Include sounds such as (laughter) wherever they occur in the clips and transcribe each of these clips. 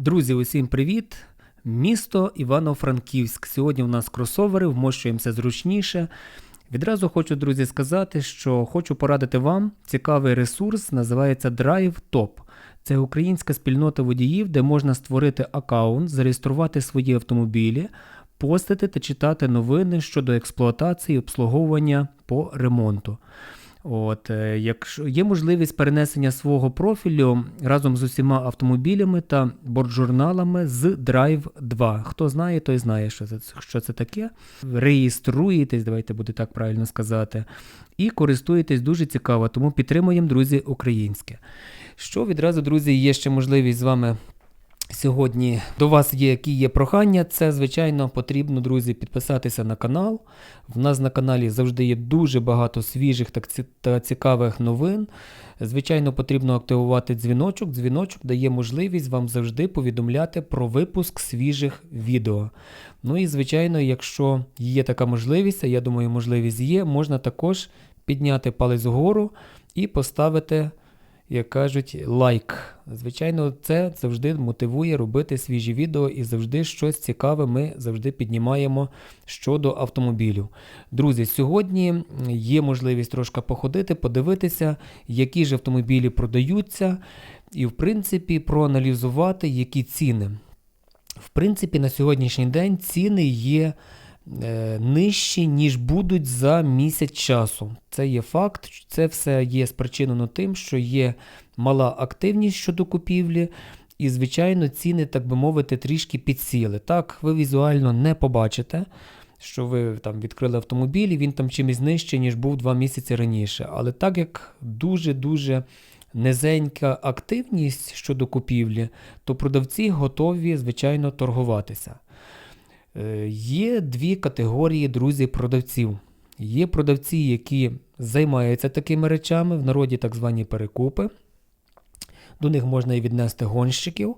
Друзі, усім привіт! Місто Івано-Франківськ. Сьогодні у нас кросовери, вмощуємося зручніше. Відразу хочу, друзі, сказати, що хочу порадити вам цікавий ресурс, називається Drive Top. Це українська спільнота водіїв, де можна створити аккаунт, зареєструвати свої автомобілі, постити та читати новини щодо експлуатації обслуговування по ремонту. От, е, якщо є можливість перенесення свого профілю разом з усіма автомобілями та бортжурналами з Drive 2. Хто знає, той знає, що це, що це таке. Реєструєтесь, давайте буде так правильно сказати, і користуєтесь дуже цікаво, тому підтримуємо, друзі, українське. Що відразу, друзі, є ще можливість з вами Сьогодні до вас є які є прохання. Це, звичайно, потрібно, друзі, підписатися на канал. В нас на каналі завжди є дуже багато свіжих та цікавих новин. Звичайно, потрібно активувати дзвіночок. Дзвіночок дає можливість вам завжди повідомляти про випуск свіжих відео. Ну і, звичайно, якщо є така можливість, а я думаю, можливість є, можна також підняти палець вгору і поставити як кажуть, лайк. Звичайно, це завжди мотивує робити свіжі відео і завжди щось цікаве ми завжди піднімаємо щодо автомобілів. Друзі, сьогодні є можливість трошки походити, подивитися, які ж автомобілі продаються, і, в принципі, проаналізувати, які ціни. В принципі, на сьогоднішній день ціни є нижчі, ніж будуть за місяць часу. Це є факт, це все є спричинено тим, що є мала активність щодо купівлі, і, звичайно, ціни, так би мовити, трішки підсіли. Так, ви візуально не побачите. Що ви там відкрили автомобіль, і він там чимось нижче, ніж був два місяці раніше. Але так як дуже-дуже низенька активність щодо купівлі, то продавці готові, звичайно, торгуватися. Е, Є дві категорії друзі продавців. Є продавці, які займаються такими речами, в народі так звані перекупи. До них можна і віднести гонщиків,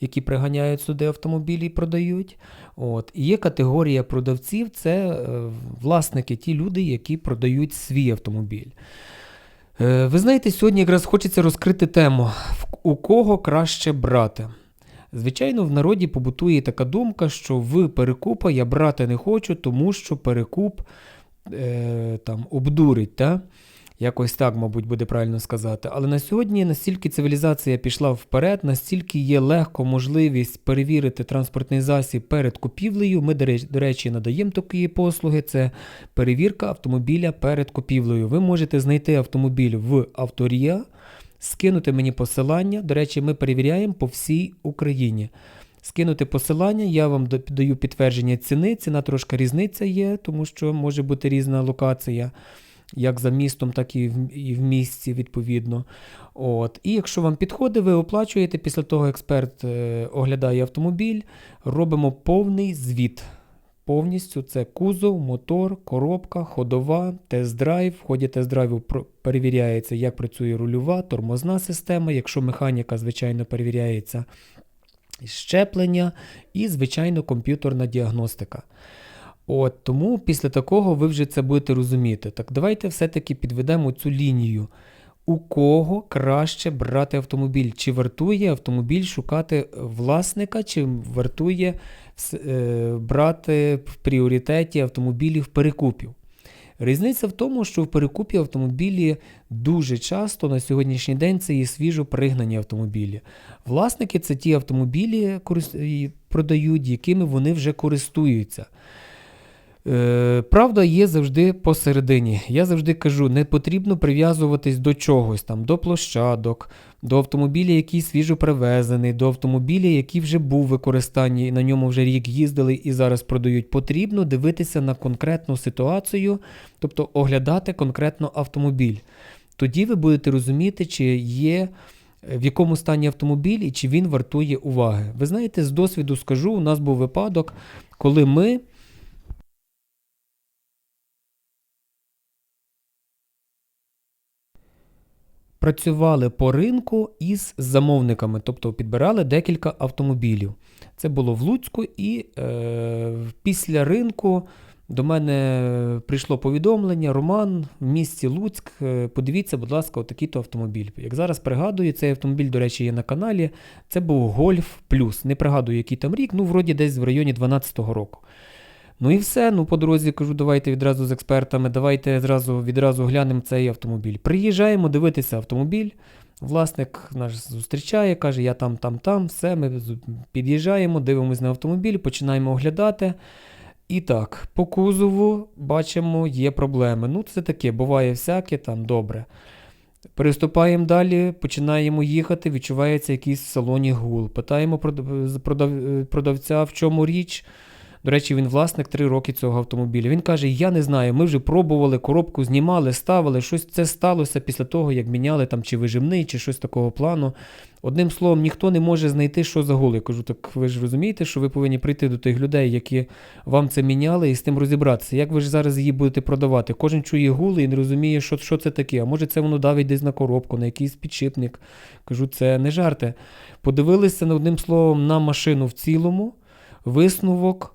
які приганяють сюди автомобілі і продають. От. І є категорія продавців це е, власники, ті люди, які продають свій автомобіль. Е, ви знаєте, сьогодні якраз хочеться розкрити тему, у кого краще брати. Звичайно, в народі побутує така думка, що в перекупа я брати не хочу, тому що перекуп е, там, обдурить. Та? Якось так, мабуть, буде правильно сказати. Але на сьогодні настільки цивілізація пішла вперед, настільки є легко можливість перевірити транспортний засіб перед купівлею. Ми, до речі, надаємо такі послуги. Це перевірка автомобіля перед купівлею. Ви можете знайти автомобіль в авторія, скинути мені посилання. До речі, ми перевіряємо по всій Україні. Скинути посилання, я вам даю підтвердження ціни. Ціна трошки різниця є, тому що може бути різна локація, як за містом, так і в, і в місті, відповідно. От. І якщо вам підходить, ви оплачуєте. Після того експерт е, оглядає автомобіль, робимо повний звіт. Повністю це кузов, мотор, коробка, ходова, тест-драйв. В ході тест-драйву перевіряється, як працює рульова, тормозна система. Якщо механіка, звичайно, перевіряється щеплення і, звичайно, комп'ютерна діагностика. От тому після такого ви вже це будете розуміти. Так давайте все-таки підведемо цю лінію. У кого краще брати автомобіль? Чи вартує автомобіль шукати власника, чи вартує е, брати в пріоритеті автомобілів перекупів? Різниця в тому, що в перекупі автомобілі дуже часто на сьогоднішній день це є свіжо пригнані автомобілі. Власники це ті автомобілі продають, якими вони вже користуються. Е, правда є завжди посередині. Я завжди кажу, не потрібно прив'язуватись до чогось, там, до площадок, до автомобіля, який свіжо привезений, до автомобіля, який вже був в використанні, і на ньому вже рік їздили і зараз продають. Потрібно дивитися на конкретну ситуацію, тобто оглядати конкретно автомобіль. Тоді ви будете розуміти, чи є е, в якому стані автомобіль і чи він вартує уваги. Ви знаєте, з досвіду скажу, у нас був випадок, коли ми. Працювали по ринку із замовниками, тобто підбирали декілька автомобілів. Це було в Луцьку, і е, після ринку До мене прийшло повідомлення, Роман в місті Луцьк. е, Подивіться, будь ласка, отакий-то автомобіль. Як зараз пригадую, цей автомобіль, до речі, є на каналі. Це був Гольф Плюс. Не пригадую, який там рік, ну, вроді десь в районі 12-го року. Ну і все. Ну, по дорозі кажу, давайте відразу з експертами, давайте відразу, відразу глянемо цей автомобіль. Приїжджаємо дивитися автомобіль. Власник наш зустрічає, каже, я там, там, там, все, ми під'їжджаємо, дивимося на автомобіль, починаємо оглядати. І так, по кузову бачимо, є проблеми. Ну, це таке, буває всяке, там добре. Переступаємо далі, починаємо їхати, відчувається якийсь в салоні гул. Питаємо продав- продавця, в чому річ. До речі, він власник три роки цього автомобіля. Він каже: Я не знаю, ми вже пробували, коробку знімали, ставили, щось це сталося після того, як міняли там чи вижимний, чи щось такого плану. Одним словом, ніхто не може знайти, що за гул. Я кажу, так ви ж розумієте, що ви повинні прийти до тих людей, які вам це міняли, і з тим розібратися. Як ви ж зараз її будете продавати? Кожен чує гули і не розуміє, що, що це таке. А може це воно давить десь на коробку, на якийсь підшипник. Кажу, це не жарти. Подивилися одним словом на машину в цілому, висновок.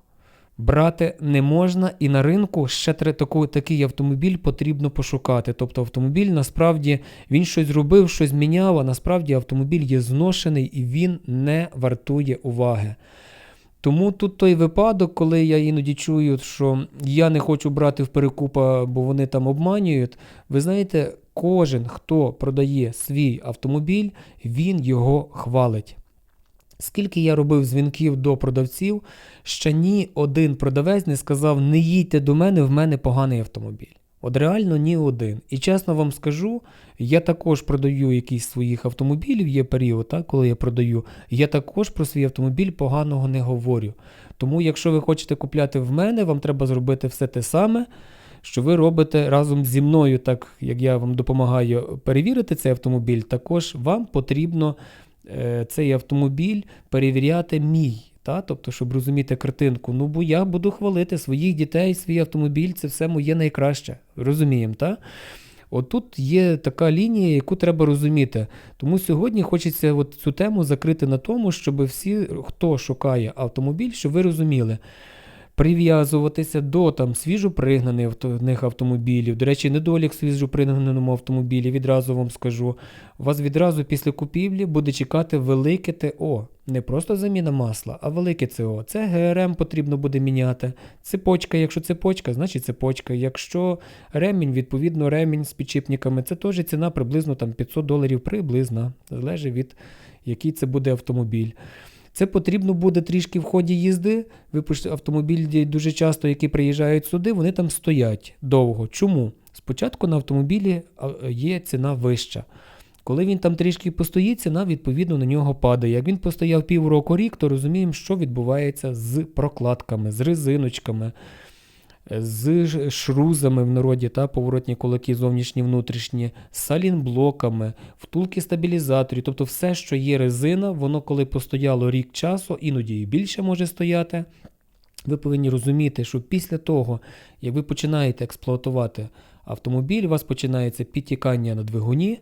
Брати не можна, і на ринку ще таку, такий автомобіль потрібно пошукати. Тобто автомобіль насправді він щось зробив, щось міняв, а насправді автомобіль є зношений і він не вартує уваги. Тому тут той випадок, коли я іноді чую, що я не хочу брати в перекупа, бо вони там обманюють. Ви знаєте, кожен, хто продає свій автомобіль, він його хвалить. Скільки я робив дзвінків до продавців, ще ні один продавець не сказав: не їдьте до мене, в мене поганий автомобіль. От реально ні один. І чесно вам скажу, я також продаю якісь своїх автомобілів, є період, так, коли я продаю. Я також про свій автомобіль поганого не говорю. Тому, якщо ви хочете купляти в мене, вам треба зробити все те саме, що ви робите разом зі мною, так як я вам допомагаю перевірити цей автомобіль, також вам потрібно цей автомобіль перевіряти мій. Та? Тобто, щоб розуміти картинку. Ну, бо я буду хвалити своїх дітей, свій автомобіль, це все моє найкраще. Розуміємо, так? Отут є така лінія, яку треба розуміти. Тому сьогодні хочеться от цю тему закрити на тому, щоб всі, хто шукає автомобіль, щоб ви розуміли, прив'язуватися до там свіжопригнаних авто- автомобілів. До речі, недолік свіжопригнаному автомобілі, відразу вам скажу. Вас відразу після купівлі буде чекати велике ТО. Не просто заміна масла, а велике ТО. Це ГРМ потрібно буде міняти. Цепочка, якщо цепочка, значить цепочка. Якщо ремінь, відповідно, ремінь з підшипниками, це теж ціна приблизно там 500 доларів приблизно. Залежить від який це буде автомобіль. Це потрібно буде трішки в ході їзди. Ви пишете автомобілі дуже часто, які приїжджають сюди, вони там стоять довго. Чому? Спочатку на автомобілі є ціна вища. Коли він там трішки постоїть, ціна відповідно на нього падає. Як він постояв півроку рік, то розуміємо, що відбувається з прокладками, з резиночками, з шрузами в народі, та, поворотні кулаки, зовнішні, внутрішні, з салінблоками, втулки стабілізаторів. Тобто все, що є резина, воно коли постояло рік часу, іноді і більше може стояти. Ви повинні розуміти, що після того, як ви починаєте експлуатувати автомобіль, у вас починається підтікання на двигуні.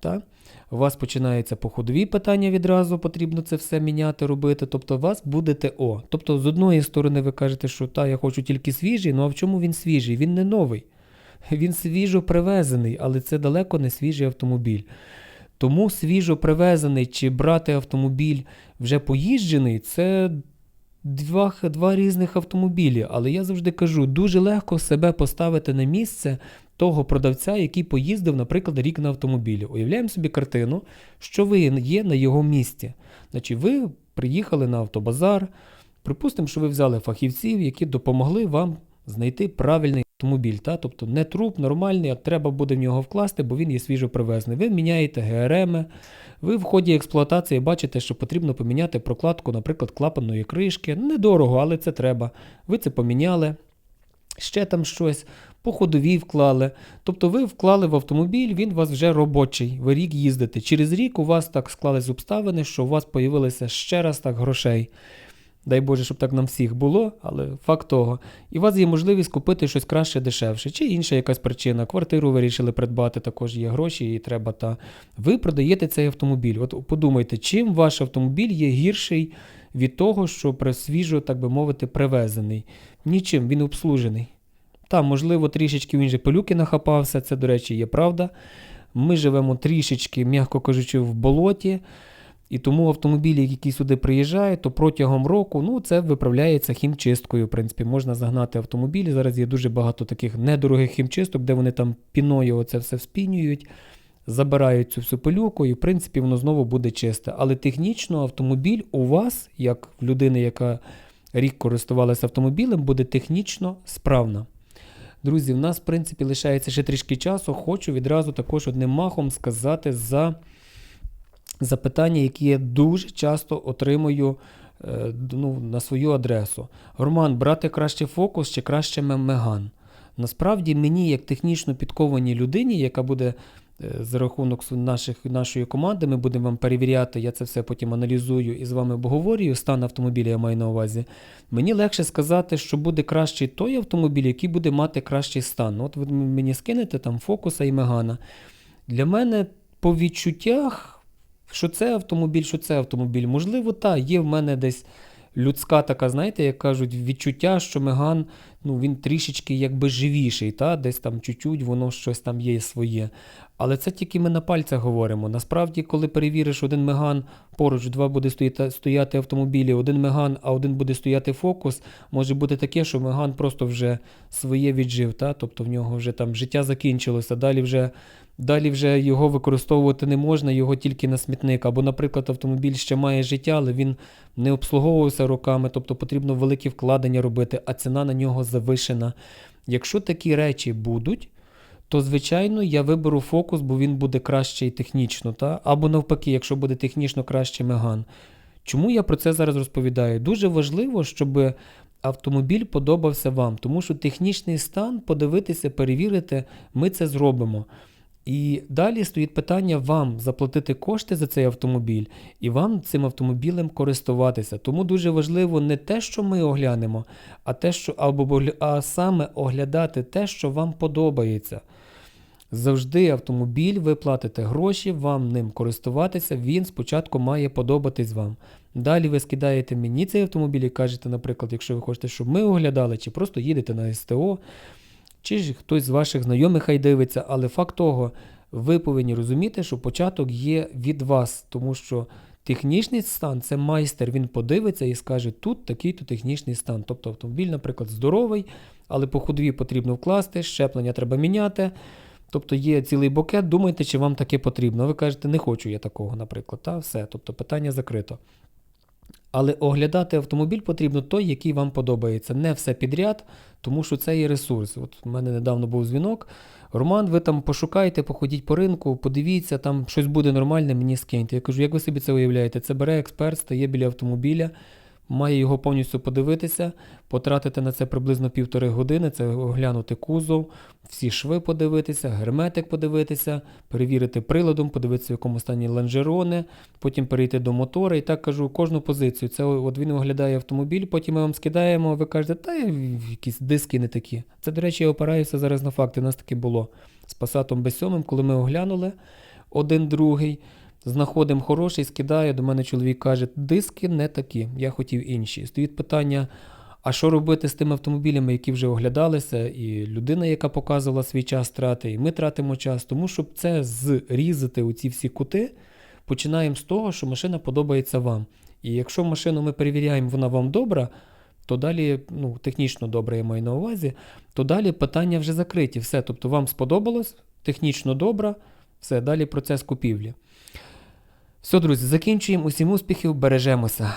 Та? У вас починається по ходові питання відразу, потрібно це все міняти, робити. Тобто у вас буде ТО. Тобто, з одної сторони, ви кажете, що та, я хочу тільки свіжий, ну а в чому він свіжий? Він не новий. (laughs) Він свіжо привезений, але це далеко не свіжий автомобіль. Тому свіжо привезений чи брати автомобіль вже поїжджений, це два, два різних автомобілі. Але я завжди кажу, дуже легко себе поставити на місце того продавця, який поїздив, наприклад, рік на автомобілі. Уявляємо собі картину, що ви є на його місці. Значить, ви приїхали на автобазар. Припустимо, що ви взяли фахівців, які допомогли вам знайти правильний автомобіль. Та? Тобто не труп, нормальний, а треба буде в нього вкласти, бо він є свіжо привезений. Ви міняєте ГРМ, ви в ході експлуатації бачите, що потрібно поміняти прокладку, наприклад, клапанної кришки. Недорого, але це треба. Ви це поміняли. Ще там щось, по ходовій вклали. Тобто ви вклали в автомобіль, він у вас вже робочий, ви рік їздите. Через рік у вас так склались обставини, що у вас появилося ще раз так грошей. Дай Боже, щоб так нам всіх було, але факт того. І у вас є можливість купити щось краще, дешевше, чи інша якась причина. Квартиру вирішили придбати, також є гроші, і треба та. Ви продаєте цей автомобіль. От подумайте, чим ваш автомобіль є гірший від того, що свіжо, так би мовити, привезений. Нічим, він обслужений. Там, можливо, трішечки він же пилюки нахапався, це, до речі, є правда. Ми живемо трішечки, м'яко кажучи, в болоті. І тому автомобілі, які сюди приїжджають, то протягом року ну, це виправляється хімчисткою. В принципі, можна загнати автомобілі. Зараз є дуже багато таких недорогих хімчисток, де вони там піною оце все вспінюють, забирають цю всю пилюку, і в принципі воно знову буде чисте. Але технічно автомобіль у вас, як в людини, яка рік користувалася автомобілем, буде технічно справна. Друзі, в нас, в принципі, лишається ще трішки часу. Хочу відразу також одним махом сказати за запитання, які я дуже часто отримую е, ну, на свою адресу. Роман, брати краще фокус чи краще меган? Насправді, мені, як технічно підкованій людині, яка буде е, за рахунок наших, нашої команди, ми будемо вам перевіряти, я це все потім аналізую і з вами обговорюю, стан автомобіля я маю на увазі. Мені легше сказати, що буде кращий той автомобіль, який буде мати кращий стан. От ви мені скинете там фокуса і мегана. Для мене по відчуттях, що це автомобіль, що це автомобіль. Можливо, та, є в мене десь людська така, знаєте, як кажуть, відчуття, що Меган, ну, він трішечки якби живіший, та? десь там чуть-чуть воно щось там є своє. Але це тільки ми на пальцях говоримо. Насправді, коли перевіриш один Меган, поруч два буде стояти, стояти автомобілі, один Меган, а один буде стояти фокус, може бути таке, що Меган просто вже своє віджив, та? тобто в нього вже там життя закінчилося, далі вже Далі вже його використовувати не можна, його тільки на смітник. Або, наприклад, автомобіль ще має життя, але він не обслуговувався роками, тобто потрібно великі вкладення робити, а ціна на нього завишена. Якщо такі речі будуть, то звичайно я виберу фокус, бо він буде кращий технічно. Та? Або навпаки, якщо буде технічно краще меган. Чому я про це зараз розповідаю? Дуже важливо, щоб автомобіль подобався вам, тому що технічний стан подивитися, перевірити, ми це зробимо. І далі стоїть питання вам заплатити кошти за цей автомобіль і вам цим автомобілем користуватися. Тому дуже важливо не те, що ми оглянемо, а те, що або а саме оглядати те, що вам подобається. Завжди автомобіль, ви платите гроші, вам ним користуватися, він спочатку має подобатись вам. Далі ви скидаєте мені цей автомобіль і кажете, наприклад, якщо ви хочете, щоб ми оглядали, чи просто їдете на СТО, чи ж хтось з ваших знайомих хай дивиться, але факт того, ви повинні розуміти, що початок є від вас, тому що технічний стан це майстер, він подивиться і скаже, тут такий-то технічний стан. Тобто автомобіль, наприклад, здоровий, але по ходові потрібно вкласти, щеплення треба міняти. Тобто є цілий букет, думайте, чи вам таке потрібно. Ви кажете, не хочу я такого, наприклад. Та все. Тобто питання закрито. Але оглядати автомобіль потрібно той, який вам подобається. Не все підряд, тому що це є ресурс. От у мене недавно був дзвінок. Роман, ви там пошукайте, походіть по ринку, подивіться, там щось буде нормальне, мені скиньте. Я кажу, як ви собі це уявляєте? Це бере експерт, стає біля автомобіля, має його повністю подивитися, потратити на це приблизно півтори години, це оглянути кузов, всі шви подивитися, герметик подивитися, перевірити приладом, подивитися, в якому стані лонжерони, потім перейти до мотора. І так кажу, кожну позицію. Це от він оглядає автомобіль, потім ми вам скидаємо, ви кажете, та якісь диски не такі. Це, до речі, я опираюся зараз на факти. У нас таке було з Пасатом Б7, коли ми оглянули один другий. Знаходимо хороший, скидає. До мене чоловік каже, диски не такі, я хотів інші. Стоїть питання, а що робити з тими автомобілями, які вже оглядалися, і людина, яка показувала свій час трати, і ми тратимо час. Тому щоб це зрізати у ці всі кути, починаємо з того, що машина подобається вам. І якщо машину ми перевіряємо, вона вам добра, то далі, ну, технічно добре, я маю на увазі, то далі питання вже закриті. Все, тобто вам сподобалось, технічно добра, все, далі процес купівлі. Все, друзі, закінчуємо. Усім успіхів, бережемося.